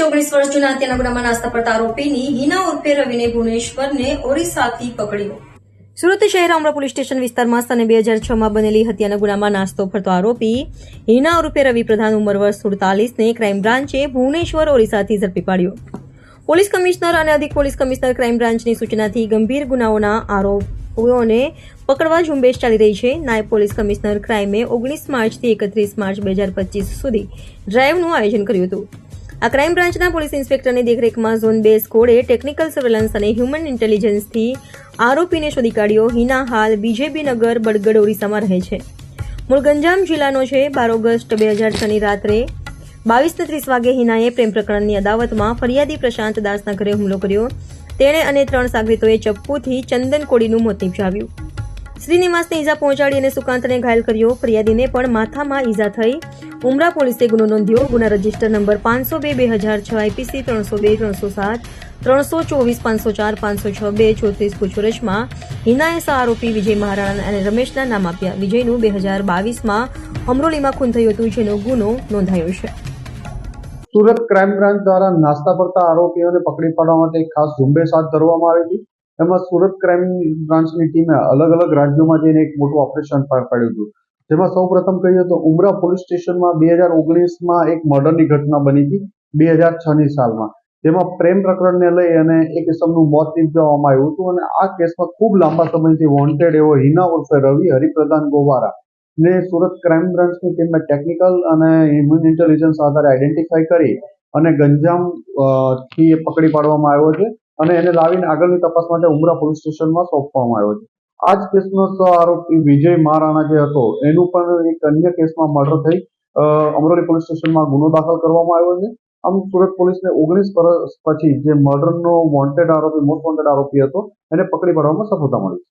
ઓગણીસ વર્ષ જૂના હત્યાના ગુનામાં નાસ્તા પડતા આરોપીની હિના ઉર્ફે રવિને ભુવનેશ્વરને ઓરિસ્સાથી પકડ્યો. સુરત શહેર અમરા પોલીસ સ્ટેશન વિસ્તારમાં સને બે હજાર છમાં બનેલી હત્યાના ગુનામાં નાસ્તો ફરતો આરોપી હિના ઉર્ફે રવિ પ્રધાન ઉંમર વર્ષ સુડતાલીસને ક્રાઇમ બ્રાન્ચે ભુવનેશ્વર ઓરિસ્સાથી ઝડપી પાડ્યો. પોલીસ કમિશનર અને અધિક પોલીસ કમિશનર ક્રાઇમ બ્રાન્ચની સૂચનાથી ગંભીર ગુનાઓના આરોપીઓને પકડવા ઝુંબેશ ચાલી રહી છે. નાયબ પોલીસ કમિશનર ક્રાઇમે ઓગણીસ માર્ચથી એકત્રીસ માર્ચ બે હજાર પચીસ સુધી ડ્રાઇવનું આયોજન કર્યું હતું. આ ક્રાઇમ બ્રાન્ચના પોલીસ ઇન્સ્પેક્ટરની દેખરેખમાં ઝોન બે સ્કોડે ટેકનિકલ સર્વેલન્સ અને હ્યુમન ઇન્ટેલિજન્સથી આરોપીને શોધી કાઢ્યો. હિના હાલ બીજેપી નગર બડગડ, ઓરિસ્સામાં રહે છે. મૂળ ગંજામ જિલ્લાનો છે. બાર ઓગસ્ટ બે હજાર છની રાત્રે બાવીસને ત્રીસ વાગે હિનાએ પ્રેમ પ્રકરણની અદાવતમાં ફરિયાદી પ્રશાંત દાસના ઘરે હુમલો કર્યો. તેણે અને ત્રણ સાગરીતોએ ચપ્પુથી ચંદન કોડીનું મોત નિપજાવ્યું. શ્રીનિવાસને ઈજા પહોંચાડી અને સુકાંતને ઘાયલ કર્યો. ફરિયાદીને પણ માથામાં ઈજા થઈ. ઉમરા પોલીસે ગુનો નોંધ્યો. ગુના રજિસ્ટર નંબર પાંચસો બે બે હજાર છ, આઈપીસી ત્રણસો બે, ત્રણસો સાત, ત્રણસો ચોવીસ, પાંચસો ચાર, પાંચસો છ, બે, ચોત્રીસ પૂછપરછમાં હિનાએ આરોપી વિજય મહારાણા અને રમેશના નામ આપ્યા. વિજયનું બે હજાર બાવીસમાં અમરોલીમાં ખૂન થયું હતું, જેનો ગુનો નોંધાયો છે. સુરત ક્રાઇમ બ્રાન્ચ દ્વારા નાસ્તા પડતા આરોપીઓને પકડી પાડવા માટે ખાસ ઝુંબેશ હાથ ધરવામાં આવી હતી. એમાં સુરત ક્રાઇમ બ્રાન્ચની ટીમે અલગ અલગ રાજ્યોમાં જઈને એક મોટું ઓપરેશન પાર પાડ્યું હતું. જેમાં સૌ પ્રથમ કહીએ તો ઉમરા પોલીસ સ્ટેશનમાં બે હજાર ઓગણીસમાં એક મર્ડરની ઘટના બની હતી બે હજાર છની સાલમાં. જેમાં પ્રેમ પ્રકરણને લઈ અને એક કિસમનું મોત નિપજાવવામાં આવ્યું હતું અને આ કેસમાં ખૂબ લાંબા સમયથી વોન્ટેડ એવો હિના ઉર્ફે રવિ, હરિપ્રધાન ગોવારા ને સુરત ક્રાઇમ બ્રાન્ચની ટીમે ટેકનિકલ અને હ્યુમન ઇન્ટેલિજન્સ આધારે આઈડેન્ટિફાઈ કરી અને ગંજામથી પકડી પાડવામાં આવ્યો છે. અને એને લાવીને આગળની તપાસ માટે ઉમરા પોલીસ સ્ટેશનમાં સોંપવામાં આવ્યો છે. આ જ કેસનો આરોપી વિજય મહારાણા જે હતો, એનું પણ એક અન્ય કેસમાં મર્ડર થઈ અમરોલી પોલીસ સ્ટેશનમાં ગુનો દાખલ કરવામાં આવ્યો છે. આમ સુરત પોલીસને ઓગણીસ વર્ષ પછી જે મર્ડરનો વોન્ટેડ આરોપી મોસ્ટ વોન્ટેડ આરોપી હતો, એને પકડી પાડવામાં સફળતા મળી